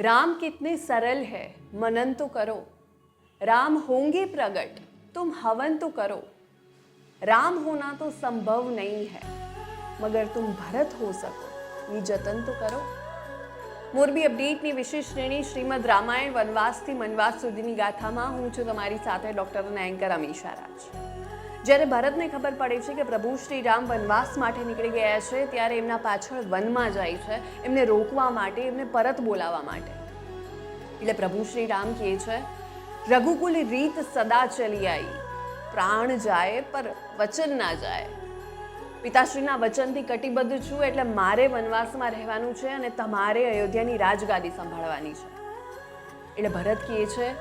राम कितने सरल है मनन तो करो राम होंगे प्रगट तुम हवन तो करो राम होना तो संभव नहीं है मगर तुम भरत हो सको ये जतन तो करो મોરબી અપડેટની વિશેષ શ્રેણી શ્રીમદ રામાયણ વનવાસથી મનવાસ સુધીની ગાથામાં હું છું તમારી સાથે ડૉક્ટર અને એન્કર અમીષા રાજ જ્યારે ભરતને ખબર પડે છે કે પ્રભુ શ્રી રામ વનવાસ માટે નીકળી ગયા છે, ત્યારે એમના પાછળ વનમાં જાય છે, એમને રોકવા માટે, એમને પરત બોલાવવા માટે. એટલે પ્રભુ શ્રી રામ કહે છે, રઘુકુલ રીત સદા ચલી આવી પ્રાણ જાય, પર વચન ના જાય. પિતાશ્રીના વચનથી કટિબદ્ધ છું, એટલે મારે વનવાસમાં રહેવાનું છે અને તમારે અયોધ્યાની રાજગાદી સંભાળવાની છે. એટલે ભરત કહે છે,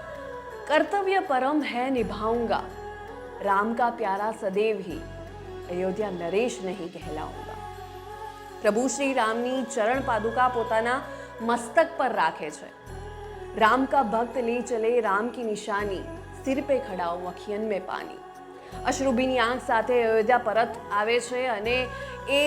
કર્તવ્ય પરમ હૈ નિભાઉંગા. राम का प्यारा सदैव ही અયોધ્યા નરેશ નહીં કહેલાઉંગા પ્રભુ શ્રી રામની ચરણ પાદુકા પોતાના મસ્તક પર રાખે છે રામ કા ભક્ત લે ચલે રામ કી નિશાની સિર પે ખડાઓ મખિયન મેં પાની અશ્રુભીની આંખ સાથે અયોધ્યા પરત આવે છે અને એ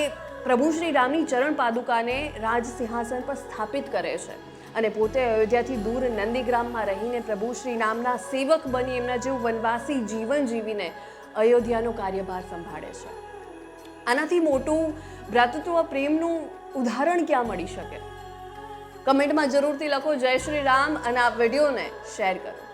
પ્રભુ શ્રી રામની ચરણ પાદુકાને રાજ સિંહાસન પર સ્થાપિત કરે છે અને પોતે અયોધ્યાથી દૂર નંદીગ્રામમાં રહીને પ્રભુ શ્રી નામના સેવક બની એમના જેવું વનવાસી જીવન જીવીને અયોધ્યાનો કાર્યભાર સંભાળે છે. આનાથી મોટું ભ્રાતૃત્વ પ્રેમનું ઉદાહરણ ક્યાં મળી શકે? કમેન્ટમાં જરૂરથી લખો. જય શ્રી રામ અને આ વિડીયોને શેર કરો.